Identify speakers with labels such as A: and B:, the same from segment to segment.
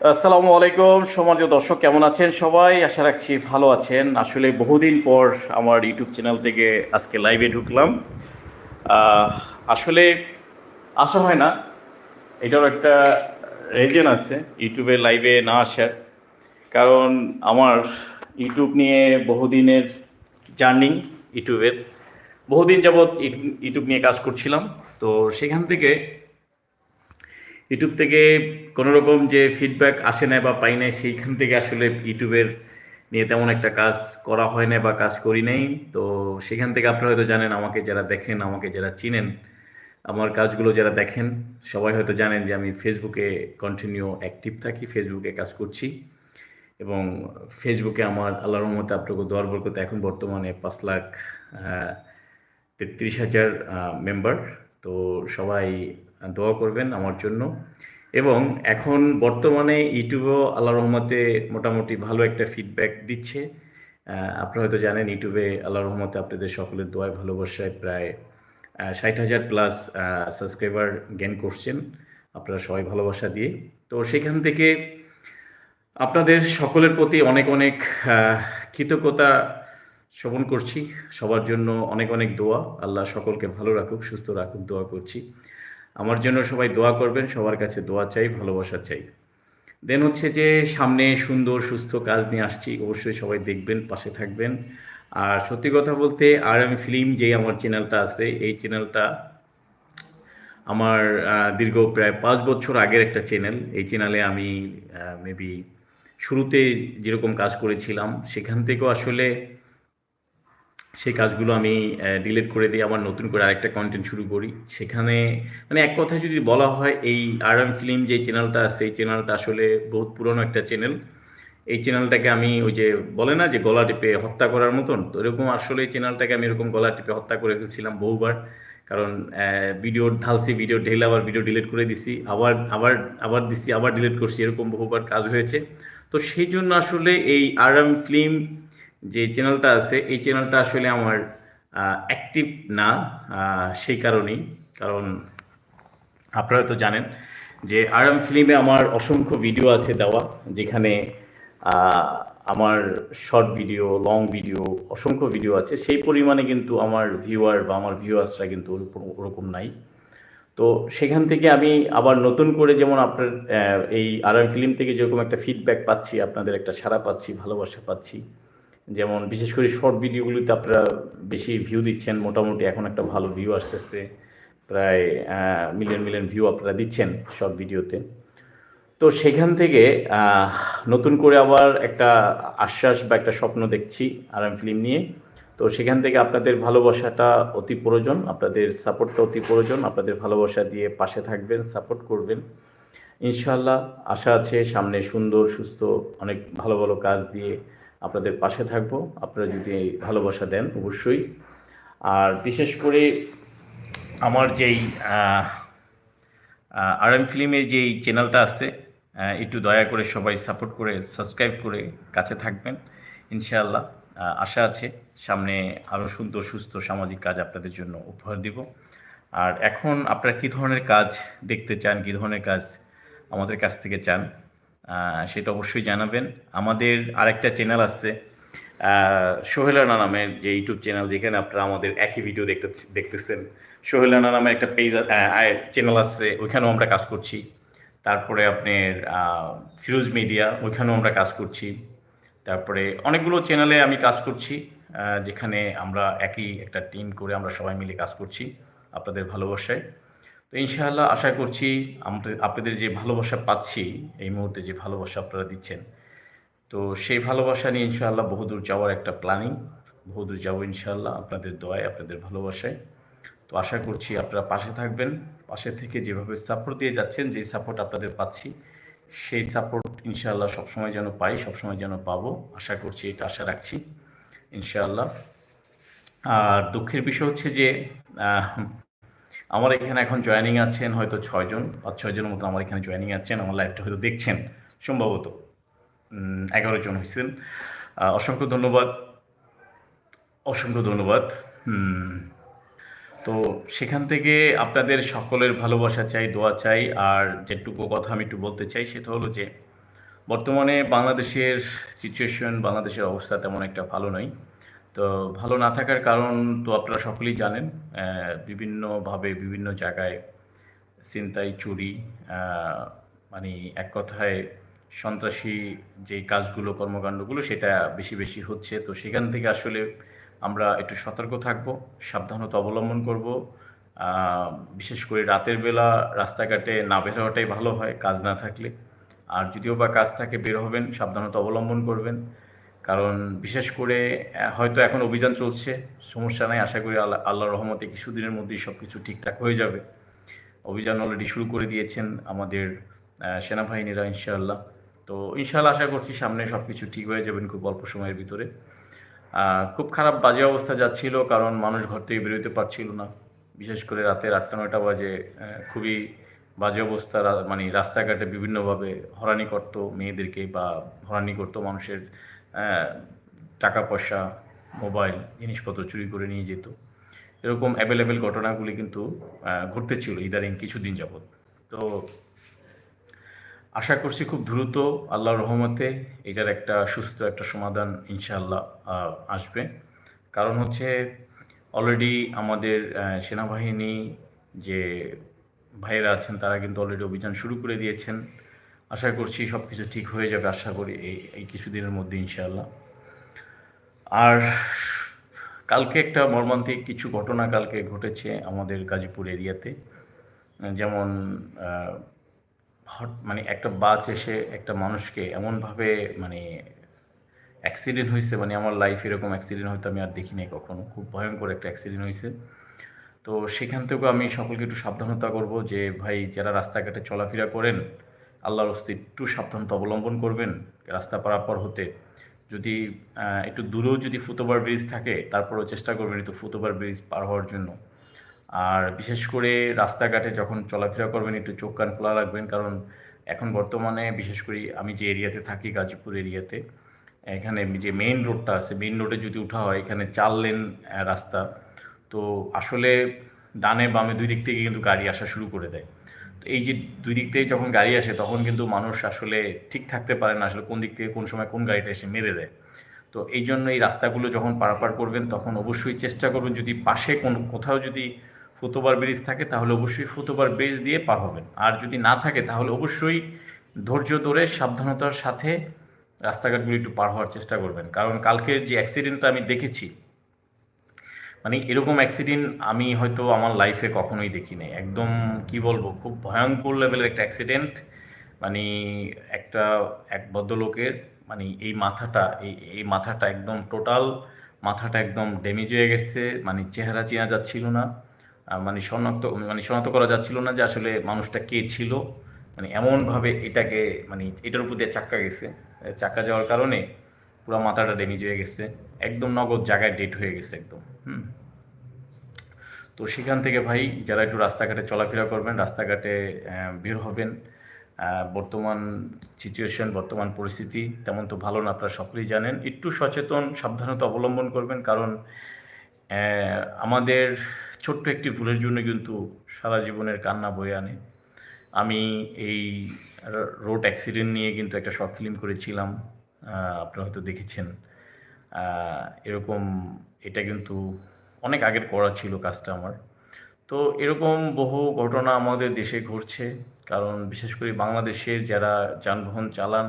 A: আসসালামু আলাইকুম সমাজ দর্শক, কেমন আছেন সবাই? আশা রাখছি ভালো আছেন। আসলে বহুদিন পর আমার ইউটিউব চ্যানেল থেকে আজকে লাইভে ঢুকলাম। আসলে আসা হয় না এটার একটা রিজন আছে, ইউটিউবে লাইভে না আসার। কারণ আমার ইউটিউব নিয়ে বহুদিনের জার্নিং ইউটিউবের। বহুদিন যাবৎ ইউটিউব- নিয়ে কাজ করছিলাম। তো সেখান থেকে ইউটিউব থেকে কোনো রকম যে ফিডব্যাক আসে না বা পাই নাই, সেইখান থেকে আসলে ইউটিউবের নিয়ে তেমন একটা কাজ করা হয় না বা কাজ করি নাই। তো সেখান থেকে আপনারা হয়তো জানেন, আমাকে যারা দেখেন, আমাকে যারা চিনেন, আমার কাজগুলো যারা দেখেন, সবাই হয়তো জানেন যে আমি ফেসবুকে কন্টিনিউ অ্যাক্টিভ থাকি ফেসবুকে কাজ করছি। এবং ফেসবুকে আমার আল্লাহ রহমতে আপনাকে দোয়ার বরকতে এখন বর্তমানে পাঁচ লাখ তেত্রিশ হাজার মেম্বার তো সবাই দোয়া করবেন আমার জন্য। এবং এখন বর্তমানে ইউটিউবেও আল্লাহ রহমতে মোটামুটি ভালো একটা ফিডব্যাক দিচ্ছে। আপনারা হয়তো জানেন ইউটিউবে আল্লাহ রহমতে আপনাদের সকলের দোয়ায়, ভালোবাসায় প্রায় ষাট হাজার প্লাস সাবস্ক্রাইবার গেন করছেন আপনারা সবাই ভালোবাসা দিয়ে। তো সেখান থেকে আপনাদের সকলের প্রতি অনেক অনেক কৃতজ্ঞতা শ্রবণ করছি। সবার জন্য অনেক অনেক দোয়া। আল্লাহ সকলকে ভালো রাখুক, সুস্থ রাখুক, দোয়া করছি। আমার জন্য সবাই দোয়া করবেন, সবার কাছে দোয়া চাই, ভালোবাসা চাই। দেন হচ্ছে যে, সামনে সুন্দর, সুস্থ কাজ নিয়ে আসছি, অবশ্যই সবাই দেখবেন, পাশে থাকবেন। আর সত্যি কথা বলতে, আর আমি ফিল্ম যে আমার চ্যানেলটা আছে, এই চ্যানেলটা আমার দীর্ঘ প্রায় পাঁচ বছর আগের একটা চ্যানেল। এই চ্যানেলে আমি মেবি শুরুতে যেরকম কাজ করেছিলাম, সেখান থেকেও আসলে সেই কাজগুলো আমি ডিলিট করে দিয়ে আবার নতুন করে আরেকটা কন্টেন্ট শুরু করি। সেখানে মানে এক কথায় যদি বলা হয়, এই আর এম ফিল্ম যে চ্যানেলটা আছে এই চ্যানেলটা আসলে বহুত পুরনো একটা চ্যানেল এই চ্যানেলটাকে আমি ওই যে বলে না যে গলা টিপে হত্যা করার মতন, তো এরকম আসলে এই চ্যানেলটাকে আমি এরকম গলা টিপে হত্যা করে ফেলছিলাম বহুবার। কারণ ভিডিও ঢালছি ভিডিও ঢেলে আবার ভিডিও ডিলিট করে দিছি, আবার আবার আবার দিছি, আবার ডিলিট করছি, এরকম বহুবার কাজ হয়েছে। তো সেই জন্য আসলে এই আর এম ফিল্ম যে চ্যানেলটা আছে, এই চ্যানেলটা আসলে আমার অ্যাক্টিভ না সেই কারণেই। কারণ আপনারা তো জানেন যে আর এম ফিল্মে আমার অসংখ্য ভিডিও আছে দেওয়া, যেখানে আমার শর্ট ভিডিও লং ভিডিও অসংখ্য ভিডিও আছে। সেই পরিমাণে কিন্তু আমার ভিউয়ার বা আমার ভিউয়ার্সরা কিন্তু ওরকম- নাই। তো সেখান থেকে আমি আবার নতুন করে যেমন আপনার এই আর এম ফিল্ম থেকে যেরকম একটা ফিডব্যাক পাচ্ছি, আপনাদের একটা সাড়া পাচ্ছি, ভালোবাসা পাচ্ছি যেমন বিশেষ করে শর্ট ভিডিওগুলিতে আপনারা বেশি ভিউ দিচ্ছেন, মোটামুটি এখন একটা ভালো ভিউ আসতেছে, প্রায় মিলিয়ন মিলিয়ন ভিউ আপনারা দিচ্ছেন শর্ট ভিডিওতে তো। সেখান থেকে নতুন করে আবার একটা আশ্বাস বা একটা স্বপ্ন দেখছি আর এম ফিল্ম নিয়ে। তো সেখান থেকে আপনাদের ভালোবাসাটা অতি প্রয়োজন, আপনাদের সাপোর্টটা অতি প্রয়োজন, আপনাদের ভালোবাসা দিয়ে পাশে থাকবেন সাপোর্ট করবেন। ইনশাল্লাহ আশা আছে সামনে সুন্দর, সুস্থ, অনেক ভালো ভালো কাজ দিয়ে আপনাদের পাশে থাকব। আপনারা যদি ভালোবাসা দেন, অবশ্যই। আর বিশেষ করে আমার যেই আর এম ফিল্মের যেই চ্যানেলটা আছে একটু দয়া করে সবাই সাপোর্ট করে সাবস্ক্রাইব করে কাছে থাকবেন, ইনশাআল্লাহ। আশা আছে সামনে আরও সুন্দর, সুস্থ সামাজিক কাজ আপনাদের জন্য উপহার দিব। আর এখন আপনারা কী ধরনের কাজ দেখতে চান, কী ধরনের কাজ আমাদের কাছ থেকে চান সেটা অবশ্যই জানাবেন। আমাদের আরেকটা চ্যানেল আছে আহ, সোহেল নামের যে ইউটিউব চ্যানেল যেখানে আপনারা আমাদের একই ভিডিও দেখতে দেখতেছেন। সোহেল রানা নামের একটা পেজ চ্যানেল আছে ওইখানেও আমরা কাজ করছি। তারপরে আপনার ফিরোজ মিডিয়া ওইখানেও আমরা কাজ করছি। তারপরে অনেকগুলো চ্যানেলে আমি কাজ করছি যেখানে আমরা একই একটা টিম করে আমরা সবাই মিলে কাজ করছি আপনাদের ভালোবাসায়। তো ইনশাআল্লাহ আশা করছি আমাদের, আপনাদের যে ভালোবাসা পাচ্ছি, এই মুহূর্তে যে ভালোবাসা আপনারা দিচ্ছেন, তো সেই ভালোবাসা নিয়ে ইনশাআল্লাহ বহুদূর যাওয়ার একটা প্ল্যানিং বহুদূর যাব ইনশাআল্লাহ আপনাদের দোয়ায়, আপনাদের ভালোবাসায়। তো আশা করছি আপনারা পাশে থাকবেন, পাশে থেকে যেভাবে সাপোর্ট দিয়ে যাচ্ছেন, যেই সাপোর্ট আপনাদের পাচ্ছি, সেই সাপোর্ট ইনশাআল্লাহ সবসময় যেন পাই, সবসময় যেন পাবো। আশা করছি এটা আশা রাখছি, ইনশাআল্লাহ। আর দুঃখের বিষয় হচ্ছে যে আমার এখানে এখন জয়েনিং আছেন হয়তো ছয়জন পাঁচ ছয়জনের মতো আমার এখানে জয়েনিং আছেন, আমার লাইফটা হয়তো দেখছেন, সম্ভবত এগারো জন হয়েছেন। অসংখ্য ধন্যবাদ অসংখ্য ধন্যবাদ। তো সেখান থেকে আপনাদের সকলের ভালোবাসা চাই, দোয়া চাই, আর যেটুকু কথা আমি একটু বলতে চাই সেটা হলো যে, বর্তমানে বাংলাদেশের সিচুয়েশন বাংলাদেশের অবস্থা তেমন একটা ভালো নয়। তো ভালো না থাকার কারণ তো আপনারা সকলেই জানেন বিভিন্নভাবে বিভিন্ন জায়গায় ছিনতাই, চুরি মানে এক কথায় সন্ত্রাসী যে কাজগুলো, কর্মকাণ্ডগুলো সেটা বেশি বেশি হচ্ছে। তো সেখান থেকে আসলে আমরা একটু সতর্ক থাকব, সাবধানতা অবলম্বন করব। বিশেষ করে রাতের বেলা রাস্তাঘাটে না বের হওয়াটাই ভালো হয়, কাজ না থাকলে। আর যদিও বা কাজ থাকে, বের হবেন, সাবধানতা অবলম্বন করবেন। কারণ বিশেষ করে হয়তো এখন অভিযান চলছে, সমস্যা নাই, আশা করি আল্লাহ, আল্লাহর রহমতে কিছুদিনের মধ্যেই সব কিছু ঠিকঠাক হয়ে যাবে। অভিযান অলরেডি শুরু করে দিয়েছেন আমাদের সেনাবাহিনীরা ইনশাআল্লাহ। তো ইনশাআল্লাহ আশা করছি সামনে সব কিছু ঠিক হয়ে যাবেন খুব অল্প সময়ের ভিতরে। খুব খারাপ বাজে অবস্থা যাচ্ছিল কারণ মানুষ ঘর থেকে বেরোতে পারছিল না। বিশেষ করে রাতের আটটা, নয়টা বাজে খুবই বাজে অবস্থা মানে রাস্তাঘাটে বিভিন্নভাবে হরানি করতো মেয়েদেরকে বা হরানি করতো মানুষের টাকা, পয়সা, মোবাইল, জিনিসপত্র চুরি করে নিয়ে যেত। এরকম অ্যাভেলেবেল ঘটনাগুলি কিন্তু ঘটতেছিল ইদানিং কিছুদিন যাবৎ। তো আশা করছি খুব দ্রুত আল্লাহর রহমতে এটার একটা সুস্থ একটা সমাধান ইনশাআল্লাহ আসবে। কারণ হচ্ছে অলরেডি আমাদের সেনাবাহিনী যে ভাইয়েরা আছেন, তারা কিন্তু অলরেডি অভিযান শুরু করে দিয়েছেন। আশা করছি সব কিছু ঠিক হয়ে যাবে, আশা করি এই এই কিছুদিনের মধ্যে ইনশাআল্লাহ। আর কালকে একটা মর্মান্তিক কিছু ঘটনা কালকে ঘটেছে আমাদের গাজীপুর এরিয়াতে। যেমন হট মানে একটা বাস এসে একটা মানুষকে এমনভাবে মানে অ্যাক্সিডেন্ট হয়েছে মানে আমার লাইফ এরকম অ্যাক্সিডেন্ট হয়তো আমি আর দেখি নাই কখনো, খুব ভয়ঙ্কর একটা অ্যাক্সিডেন্ট হয়েছে। তো সেখান থেকেও আমি সকলকে একটু সাবধানতা করব যে, ভাই, যারা রাস্তাঘাটে চলাফেরা করেন আল্লাহর হস্তে একটু সাবধানতা অবলম্বন করবেন, রাস্তা পারাপার হতে। যদি একটু দূরেও যদি ফুটওভার ব্রিজ থাকে, তারপরেও চেষ্টা করবেন একটু ফুটওভার ব্রিজ পার হওয়ার জন্য। আর বিশেষ করে রাস্তাঘাটে যখন চলাফেরা করবেন, একটু চোখ কান খোলা রাখবেন, কারণ এখন বর্তমানে বিশেষ করে আমি যে এরিয়াতে থাকি, গাজীপুর এরিয়াতে, এখানে যে মেইন রোডটা আছে মেইন রোডে যদি উঠা হয়, এখানে চার লেন রাস্তা। তো আসলে ডানে বামে দুই দিক থেকে কিন্তু গাড়ি আসা শুরু করে দেয়। এই যে দুই দিক থেকে যখন গাড়ি আসে, তখন কিন্তু মানুষ আসলে ঠিক থাকতে পারে না আসলে কোন দিক থেকে কোন সময় কোন গাড়িটা এসে মেরে দেয়। তো এই জন্য এই রাস্তাগুলো যখন পারাপার করবেন, তখন অবশ্যই চেষ্টা করবেন যদি পাশে কোন, কোথাও যদি ফুটওভার ব্রিজ থাকে, তাহলে অবশ্যই ফুটওভার ব্রিজ দিয়ে পার হবেন। আর যদি না থাকে, তাহলে অবশ্যই ধৈর্য ধরে সাবধানতার সাথে রাস্তাঘাটগুলি একটু পার হওয়ার চেষ্টা করবেন। কারণ কালকের যে অ্যাক্সিডেন্টটা আমি দেখেছি মানে এরকম অ্যাক্সিডেন্ট আমি হয়তো আমার লাইফে কখনোই দেখি নাই একদম কি বলব, খুব ভয়ঙ্কর লেভেলের একটা অ্যাক্সিডেন্ট মানে একটা, এক ভদ্রলোকের মানে এই মাথাটা, এই এই মাথাটা একদম টোটাল মাথাটা একদম ড্যামেজ হয়ে গেছে মানে চেহারা চেনা যাচ্ছিল না। মানে শনাক্ত মানে শনাক্ত করা যাচ্ছিল না যে আসলে মানুষটা কে ছিল। মানে এমনভাবে এটাকে মানে এটার উপর দিয়ে চাক্কা গেছে। চাক্কা যাওয়ার কারণে পুরো মাথাটা ড্যামেজ হয়ে গেছে। একদম নগদ জায়গায় ডেট হয়ে গেছে একদম, হুম। তো সেখান থেকে ভাই যারা একটু রাস্তাঘাটে চলাফেরা করবেন, রাস্তাঘাটে বের হবেন বর্তমান সিচুয়েশন বর্তমান পরিস্থিতি তেমন তো ভালো না, আপনারা সকলেই জানেন। একটু সচেতন, সাবধানতা অবলম্বন করবেন কারণ আমাদের ছোট্ট একটি ভুলের জন্য কিন্তু সারা জীবনের কান্না বয়ে আনে। আমি এই রোড অ্যাক্সিডেন্ট নিয়ে কিন্তু একটা শর্ট ফিল্ম করেছিলাম আপনারা হয়তো দেখেছেন। এরকম এটা কিন্তু অনেক আগের করা ছিল কাজটা আমার। তো এরকম বহু ঘটনা আমাদের দেশে ঘটছে, কারণ বিশেষ করে বাংলাদেশের যারা যানবাহন চালান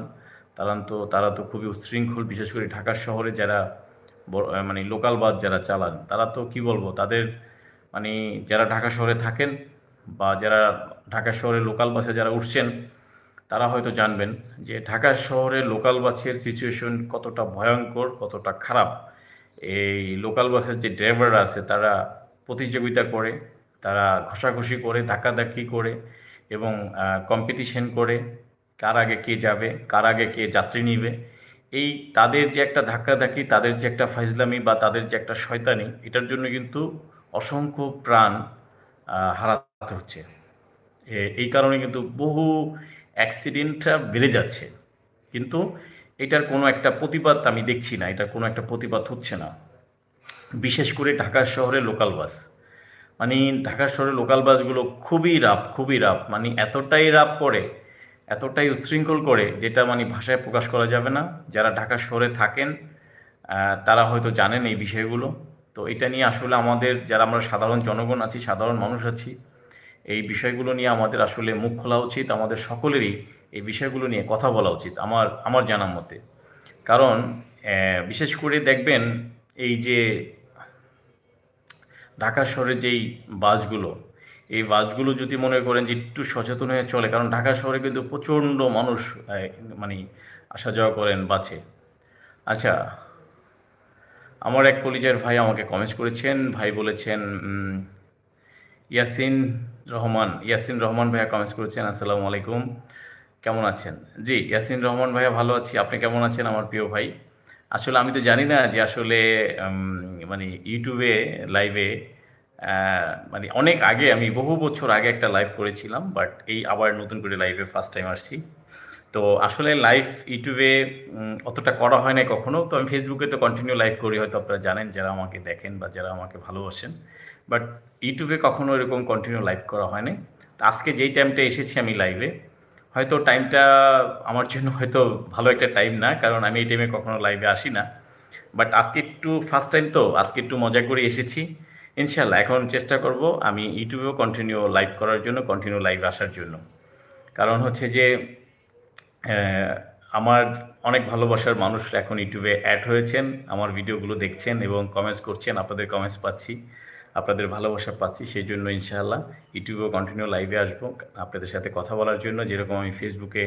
A: তারান তো, তারা তো খুবই উচ্ছৃঙ্খল, বিশেষ করে ঢাকা শহরে যারা মানে লোকাল বাস যারা চালান, তারা তো কি বলব, তাদের মানে যারা ঢাকা শহরে থাকেন বা যারা ঢাকা শহরে লোকাল বাসে যারা উঠছেন তারা হয়তো জানবেন যে ঢাকা শহরে লোকাল বাসের সিচুয়েশন কতটা ভয়ঙ্কর, কতটা খারাপ। এই লোকাল বাসের যে ড্রাইভাররা আছে, তারা প্রতিযোগিতা করে, তারা ঘষাঘষি করে, ধাক্কাধাক্কি করে এবং কম্পিটিশন করে কার আগে কে যাবে, কার আগে কে যাত্রী নিবে। এই তাদের যে একটা ধাক্কাধাক্কি, তাদের যে একটা ফাইজলামি বা তাদের যে একটা শয়তানি, এটার জন্য কিন্তু অসংখ্য প্রাণ হারাতে হচ্ছে। এই কারণে কিন্তু বহু অ্যাক্সিডেন্টটা বেড়ে যাচ্ছে। কিন্তু এটার কোনো একটা প্রতিবাদ আমি দেখছি না, এটার কোনো একটা প্রতিবাদ হচ্ছে না। বিশেষ করে ঢাকা শহরে লোকাল বাস মানে ঢাকা শহরে লোকাল বাসগুলো খুবই রাপ খুবই রাপ মানে এতটাই রাপ করে, এতটাই উচ্ছৃঙ্খল করে, যেটা মানে ভাষায় প্রকাশ করা যাবে না। যারা ঢাকা শহরে থাকেন তারা হয়তো জানেন এই বিষয়গুলো। তো এটা নিয়ে আসলে আমাদের, যারা আমরা সাধারণ জনগণ আছি, সাধারণ মানুষ আছি এই বিষয়গুলো নিয়ে আমাদের আসলে মুখ খোলা উচিত, আমাদের সকলেরই এই বিষয়গুলো নিয়ে কথা বলা উচিত আমার আমার জানা মতে। কারণ বিশেষ করে দেখবেন এই যে ঢাকা শহরে যেই বাসগুলো, এই বাসগুলো যদি মনে করেন যে একটু সচেতন হয়ে চলে, কারণ ঢাকা শহরে কিন্তু প্রচণ্ড মানুষ মানে আসা যাওয়া করেন বাসে। আচ্ছা আমার এক কলিজার ভাই আমাকে কমেন্টস করেছেন, ভাই বলেছেন ইয়াসিন রহমান, ইয়াসিন রহমান ভাইয়া কমেন্টস করেছেন, আসসালামু আলাইকুম। কেমন আছেন? জি, ইয়াসিন রহমান ভাইয়া ভালো আছি। আপনি কেমন আছেন আমার প্রিয় ভাই? আসলে আমি তো জানি না যে আসলে মানে ইউটিউবে লাইভে মানে অনেক আগে আমি বহু বছর আগে একটা লাইভ করেছিলাম বাট এই আবার নতুন করে লাইভে ফার্স্ট টাইম আসছি। তো আসলে লাইভ ইউটিউবে অতটা করা হয় না কখনো। তো আমি ফেসবুকে তো কন্টিনিউ লাইভ করি, হয়তো আপনারা জানেন, যারা আমাকে দেখেন বা যারা আমাকে ভালোবাসেন। বাট ইউটিউবে কখনো এরকম কন্টিনিউ লাইভ করা হয়নি। আজকে যেই টাইমটা এসেছি আমি লাইভে হয়তো টাইমটা আমার জন্য হয়তো ভালো একটা টাইম না, কারণ আমি এই টাইমে কখনো লাইভে আসি না। বাট আজকে একটু ফার্স্ট টাইম তো, আজকে একটু মজা করে এসেছি। ইনশাল্লাহ এখন চেষ্টা করব আমি ইউটিউবেও কন্টিনিউ লাইভ করার জন্য কন্টিনিউ লাইভ আসার জন্য। কারণ হচ্ছে যে আমার অনেক ভালোবাসার মানুষ এখন ইউটিউবে অ্যাড হয়েছেন, আমার ভিডিওগুলো দেখছেন এবং কমেন্টস করছেন, আপনাদের কমেন্টস পাচ্ছি। আপনাদের ভালোবাসা পাচ্ছি, সেই জন্য ইনশাআল্লাহ ইউটিউবেও কন্টিনিউ লাইভে আসব। আপনাদের সাথে কথা বলার জন্য যেরকম আমি ফেসবুকে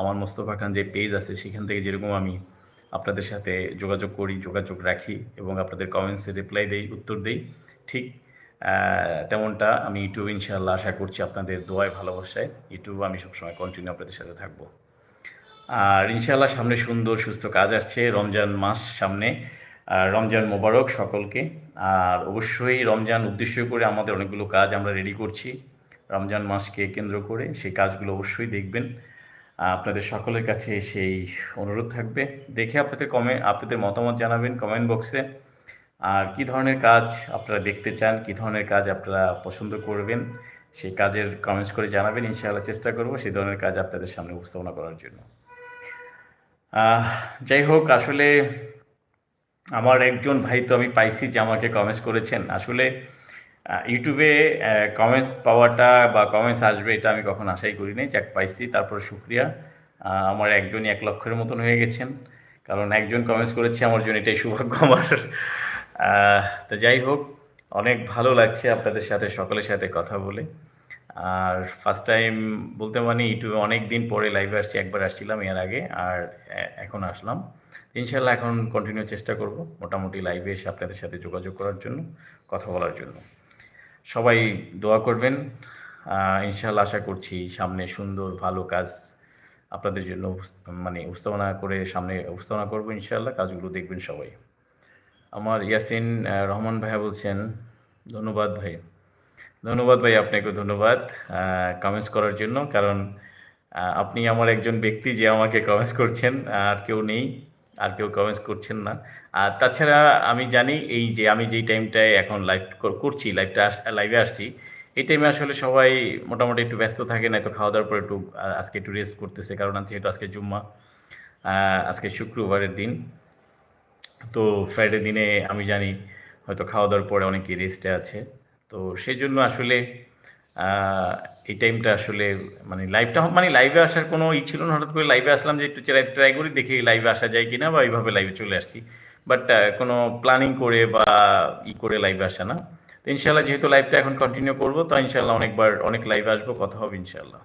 A: আমার মোস্তফা খান যে পেজ আছে, সেখান থেকে যেরকম আমি আপনাদের সাথে যোগাযোগ করি, যোগাযোগ রাখি এবং আপনাদের কমেন্টসে রিপ্লাই দেই, উত্তর দেই, ঠিক তেমনটা আমি ইউটিউব ইনশাআল্লাহ আশা করছি আপনাদের দোয়ায়, ভালোবাসায়, ইউটিউব আমি সবসময় কন্টিনিউ আপনাদের সাথে থাকব। আর ইনশাআল্লাহ সামনে সুন্দর, সুস্থ কাজ আসছে, রমজান মাস সামনে। রমজান মোবারক সকলকে। আর অবশ্যই রমজান উদ্দেশ্য করে আমাদের অনেকগুলো কাজ আমরা রেডি করছি। রমজান মাসকে কেন্দ্র করে সেই কাজগুলো অবশ্যই দেখবেন। আপনাদের সকলের কাছে সেই অনুরোধ থাকবে। দেখে আপনাদের কমে, আপনাদের মতামত জানাবেন কমেন্ট বক্সে আর কি ধরনের কাজ আপনারা দেখতে চান, কি ধরনের কাজ আপনারা পছন্দ করবেন, সেই কাজের কমেন্টস করে জানাবেন। ইনশাআল্লাহ চেষ্টা করব সেই ধরনের কাজ আপনাদের সামনে উপস্থাপনা করার জন্য। যাই হোক, আসলে আমার একজন ভাই তো আমি পাইছি যে আমাকে কমেন্টস করেছেন। আসলে ইউটিউবে কমেন্টস পাওয়াটা বা কমেন্টস আসবে এটা আমি কখন আশাই করি করিনি যাক, পাইছি। তারপর শুক্রিয়া। আমার একজনই এক লক্ষের মতন হয়ে গেছেন। কারণ একজন কমেন্টস করেছে, আমার জন্য এটাই সৌভাগ্য আমার। তো যাই হোক, অনেক ভালো লাগছে আপনাদের সাথে, সকলের সাথে কথা বলে। আর ফার্স্ট টাইম বলতে মানে ইউটিউবে অনেক দিন পরে লাইভে আসছি, একবার আসছিলাম এর আগে, আর এখন আসলাম। ইনশাল্লাহ এখন কন্টিনিউ চেষ্টা করব মোটামুটি লাইভে এসে আপনাদের সাথে যোগাযোগ করার জন্য, কথা বলার জন্য। সবাই দোয়া করবেন। ইনশাল্লাহ আশা করছি সামনে সুন্দর, ভালো কাজ আপনাদের জন্য মানে উপস্থাপনা করে সামনে উপস্থাপনা করব ইনশাল্লাহ কাজগুলো দেখবেন সবাই। আমার ইয়াসিন রহমান ভাইয়া বলছেন, ধন্যবাদ ভাই। ধন্যবাদ ভাই আপনাকে ধন্যবাদ কমেন্টস করার জন্য। কারণ আপনি আমার একজন ব্যক্তি যে আমাকে কমেন্টস করছেন, আর কেউ নেই। আর কেউ কমেন্টস করছেন না। আর তাছাড়া আমি জানি এই যে আমি যেই টাইমটায় এখন লাইভ করছি লাইভটা লাইভে আসছি, এই টাইমে আসলে সবাই মোটামুটি একটু ব্যস্ত থাকে না তো খাওয়া দাওয়ার পর একটু আজকে একটু রেস্ট করতেছে, কারণ যেহেতু আজকে জুম্মা আজকে শুক্রবারের দিন। তো ফ্রাইডে দিনে আমি জানি হয়তো খাওয়া দাওয়ার পরে অনেকে রেস্টে আছে। তো সেই জন্য আসলে এই টাইমটা আসলে মানে লাইভটা মানে লাইভে আসার কোনো ই ছিল না। হঠাৎ করে লাইভে আসলাম যে একটু ট্রাই করি, দেখি লাইভে আসা যায় কিনা বা এইভাবে লাইভে চলে আসছি। বাট কোনো প্ল্যানিং করে বা ই করে লাইভে আসা না। তো ইনশাল্লাহ যেহেতু লাইভটা এখন কন্টিনিউ করব, তো ইনশাল্লাহ অনেকবার, অনেক লাইভে আসব, কথা হবে ইনশাল্লাহ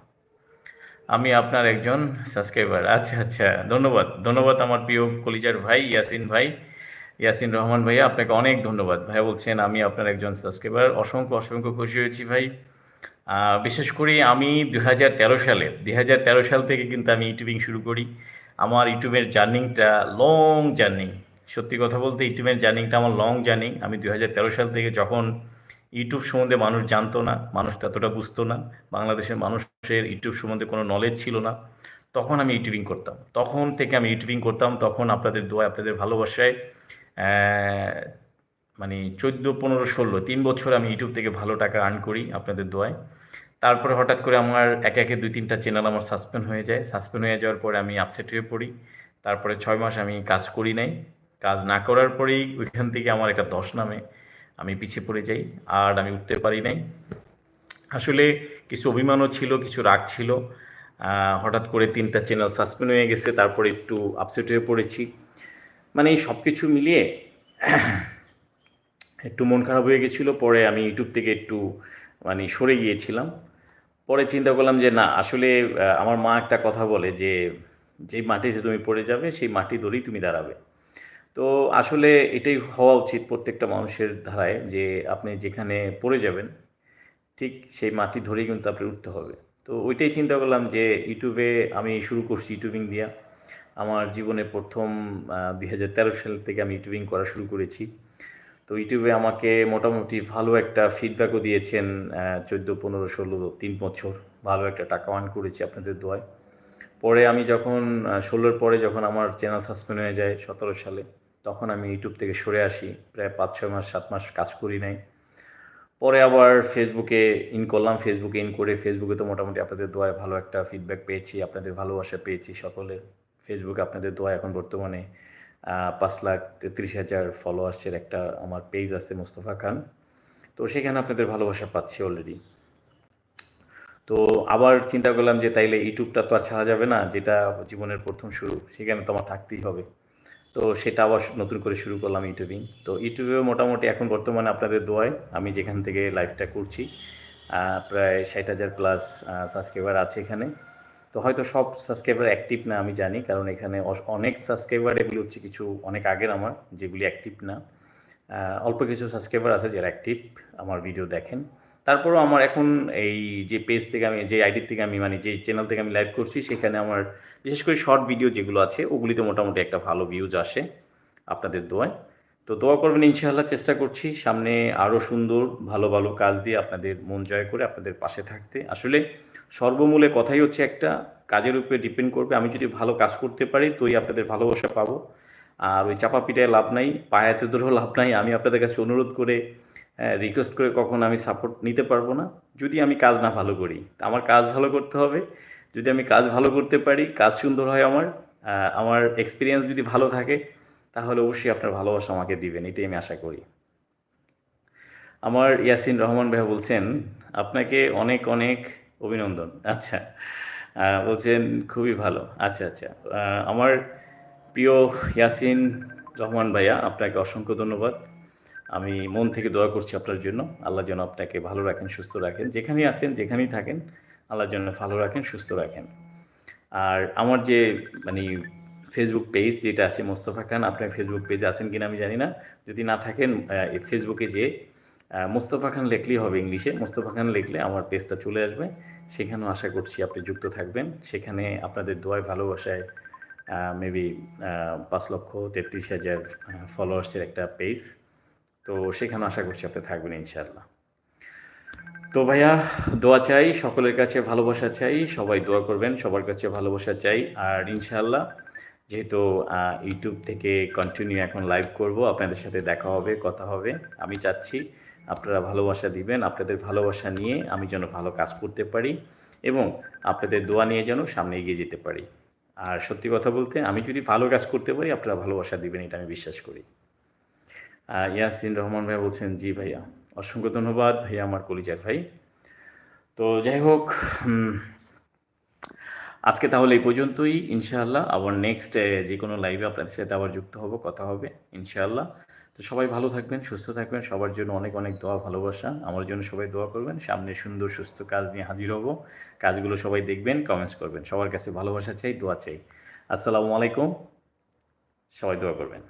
A: আমি আপনার একজন সাবস্ক্রাইবার আচ্ছা আচ্ছা ধন্যবাদ। ধন্যবাদ আমার প্রিয় কলিজার ভাই, ইয়াসিন ভাই। ইয়াসিন রহমান ভাইয়া, আপনাকে অনেক ধন্যবাদ। ভাইয়া বলছেন, আমি আপনার একজন সাবস্ক্রাইবার অসংখ্য অসংখ্য খুশি হয়েছি ভাই। বিশেষ করে আমি দু হাজার তেরো সালে দু হাজার তেরো সাল থেকে কিন্তু আমি ইউটিউবিং শুরু করি। আমার ইউটিউবের জার্নিংটা লং জার্নিং সত্যি কথা বলতে ইউটিউবের জার্নিংটা আমার লং জার্নিং আমি দু হাজার তেরো সাল থেকে যখন ইউটিউব সম্বন্ধে মানুষ জানতো না, মানুষ ততটা বুঝতো না, বাংলাদেশের মানুষের ইউটিউব সম্বন্ধে কোনো নলেজ ছিল না, তখন আমি ইউটিউবিং করতাম। তখন থেকে আমি ইউটিউবিং করতাম, তখন আপনাদের দোয়া আপনাদের ভালোবাসায় মানে চোদ্দ, পনেরো, ষোলো, তিন বছর আমি ইউটিউব থেকে ভালো টাকা আর্ন করি আপনাদের দোয়ায়। তারপরে হঠাৎ করে আমার একে একে দুই তিনটা চ্যানেল আমার সাসপেন্ড হয়ে যায়। সাসপেন্ড হয়ে যাওয়ার পরে আমি আপসেট হয়ে পড়ি। তারপরে ছয় মাস আমি কাজ করি নাই। কাজ না করার পরেই ওইখান থেকে আমার একটা দশ নামে আমি পিছিয়ে পড়ে যাই আর আমি উঠতে পারি নাই। আসলে কিছু অভিমানও ছিল, কিছু রাগ ছিল। হঠাৎ করে তিনটা চ্যানেল সাসপেন্ড হয়ে গেছে, তারপরে একটু আপসেট হয়ে পড়েছি। মানে সব কিছু মিলিয়ে একটু মন খারাপ হয়ে গেছিল। পরে আমি ইউটিউব থেকে একটু মানে সরে গিয়েছিলাম। পরে চিন্তা করলাম যে না, আসলে আমার মা একটা কথা বলে যে যে মাটিতে তুমি পড়ে যাবে, সেই মাটি ধরেই তুমি দাঁড়াবে। তো আসলে এটাই হওয়া উচিত প্রত্যেকটা মানুষের ধারায় যে, আপনি যেখানে পড়ে যাবেন, ঠিক সেই মাটি ধরেই কিন্তু আপনি উঠতে হবে। তো ওইটাই চিন্তা করলাম যে, ইউটিউবে আমি শুরু করছি ইউটিউবিং দিয়া। আমার জীবনে প্রথম দুই হাজার তেরো সাল থেকে আমি ইউটিউবিং করা শুরু করেছি। তো ইউটিউবে আমাকে মোটামুটি ভালো একটা ফিডব্যাকও দিয়েছেন চোদ্দ, পনেরো, ষোলো, তিন বছর ভালো একটা টাকা ওয়ান করেছি আপনাদের দোয়ায়। পরে আমি যখন ষোলোর পরে যখন আমার চ্যানেল সাসপেন্ড হয়ে যায় সতেরো সালে, তখন আমি ইউটিউব থেকে সরে আসি, প্রায় পাঁচ, ছয় মাস, সাত মাস কাজ করি নাই। পরে আবার ফেসবুকে ইন করলাম, ফেসবুকে ইন করে ফেসবুকে তো মোটামুটি আপনাদের দোয়ায় ভালো একটা ফিডব্যাক পেয়েছি, আপনাদের ভালোবাসা পেয়েছি সকলে ফেসবুকে আপনাদের দোয়া এখন বর্তমানে পাঁচ লাখ তেত্রিশ হাজার ফলোয়ার্সের একটা আমার পেজ আছে মোস্তফা খান। তো সেখানে আপনাদের ভালোবাসা পাচ্ছি অলরেডি তো আবার চিন্তা করলাম যে তাইলে ইউটিউবটা তো আর ছাড়া যাবে না, যেটা জীবনের প্রথম শুরু, সেখানে তো আমার থাকতেই হবে। তো সেটা আবার নতুন করে শুরু করলাম ইউটিউবিং। তো ইউটিউবে মোটামুটি এখন বর্তমানে আপনাদের দোয়ায় আমি যেখান থেকে লাইভটা করছি প্রায় ষাট হাজার প্লাস সাবস্ক্রাইবার আছে এখানে। তো হয়তো সব সাবস্ক্রাইবার অ্যাক্টিভ না আমি জানি, কারণ এখানে অনেক সাবস্ক্রাইবার এগুলি হচ্ছে কিছু অনেক আগের আমার, যেগুলি অ্যাক্টিভ না। অল্প কিছু সাবস্ক্রাইবার আছে যারা অ্যাক্টিভ আমার ভিডিও দেখেন। তারপরও আমার এখন এই যে পেজ থেকে আমি, যে আইডি থেকে আমি মানে যে চ্যানেল থেকে আমি লাইভ করছি, সেখানে আমার বিশেষ করে শর্ট ভিডিও যেগুলো আছে, ওগুলিতে মোটামুটি একটা ভালো ভিউজ আসে আপনাদের দোয়ায়। তো দোয়া করবেন ইনশাআল্লাহ, চেষ্টা করছি সামনে আরও সুন্দর, ভালো ভালো কাজ দিয়ে আপনাদের মন জয় করে আপনাদের পাশে থাকতে। আসলে সর্বমূলে কথাই হচ্ছে একটা, কাজের উপরে ডিপেন্ড করবে, আমি যদি ভালো কাজ করতে পারি তোই আপনাদের ভালোবাসা পাবো। আর ওই চাপা পিটায় লাভ নাই, পায়াতে ধরেও লাভ নাই, আমি আপনাদের কাছে অনুরোধ করে রিকোয়েস্ট করে কখনো আমি সাপোর্ট নিতে পারব না। যদি আমি কাজ না ভালো করি, তা আমার কাজ ভালো করতে হবে। যদি আমি কাজ ভালো করতে পারি, কাজ সুন্দর হয় আমার আমার এক্সপিরিয়েন্স যদি ভালো থাকে, তাহলে অবশ্যই আপনার ভালোবাসা আমাকে দিবেন, এটাই আমি আশা করি। আমার ইয়াসিন রহমান ভাই বলছেন, আপনাকে অনেক অনেক অভিনন্দন। আচ্ছা বলছেন খুবই ভালো। আচ্ছা আচ্ছা আমার প্রিয় ইয়াসিন রহমান ভাইয়া, আপনাকে অসংখ্য ধন্যবাদ। আমি মন থেকে দোয়া করছি আপনার জন্য। আল্লাহ যেন আপনাকে ভালো রাখেন, সুস্থ রাখেন। যেখানেই আছেন, যেখানেই থাকেন, আল্লাহ যেন ভালো রাখেন, সুস্থ রাখেন। আর আমার যে মানে ফেসবুক পেজ যেটা আছে, মোস্তফা খান, আপনার ফেসবুক পেজে আছেন কিনা আমি জানি না। যদি না থাকেন ফেসবুকে যে মোস্তফা খান লিখলেই হবে ইংলিশে। মোস্তফা খান লিখলে আমার পেজটা চলে আসবে। সেখানেও আশা করছি আপনি যুক্ত থাকবেন। সেখানে আপনাদের দোয়ায় ভালোবাসায় মেবি পাঁচ লক্ষ তেত্রিশ হাজার ফলোয়ার্সের একটা পেজ তো সেখানে আশা করছি আপনি থাকবেন ইনশাল্লাহ তো ভাইয়া, দোয়া চাই, সকলের কাছে ভালোবাসা চাই, সবাই দোয়া করবেন, সবার কাছে ভালোবাসা চাই। আর ইনশাল্লাহ যেহেতু ইউটিউব থেকে কন্টিনিউ এখন লাইভ করব, আপনাদের সাথে দেখা হবে, কথা হবে, আমি চাচ্ছি আপনারা ভালোবাসা দিবেন, আপনাদের ভালোবাসা নিয়ে আমি যেন ভালো কাজ করতে পারি এবং আপনাদের দোয়া নিয়ে যেন সামনে এগিয়ে যেতে পারি। আর সত্যি কথা বলতে, আমি যদি ভালো কাজ করতে পারি, আপনারা ভালোবাসা দিবেন, এটা আমি বিশ্বাস করি। ইয়াসিন রহমান ভাই বলছেন, জি ভাইয়া, অসংখ্য ধন্যবাদ ভাইয়া আমার কলিজার ভাই। তো যাই হোক আজকে তাহলে এই পর্যন্তই। ইনশাআল্লাহ আবার নেক্সট যে কোনো লাইভে আপনাদের সাথে আবার যুক্ত হব, কথা হবে, ইনশাআল্লাহ। তো সবাই ভালো থাকবেন, সুস্থ থাকবেন। সবার জন্য অনেক অনেক দোয়া, ভালোবাসা। আমার জন্য সবাই দোয়া করবেন। সামনে সুন্দর, সুস্থ কাজ নিয়ে হাজির হব। কাজগুলো সবাই দেখবেন কমেন্টস করবেন। সবার কাছে ভালোবাসা চাই, দোয়া চাই। আসসালামু আলাইকুম। সবাই দোয়া করবেন।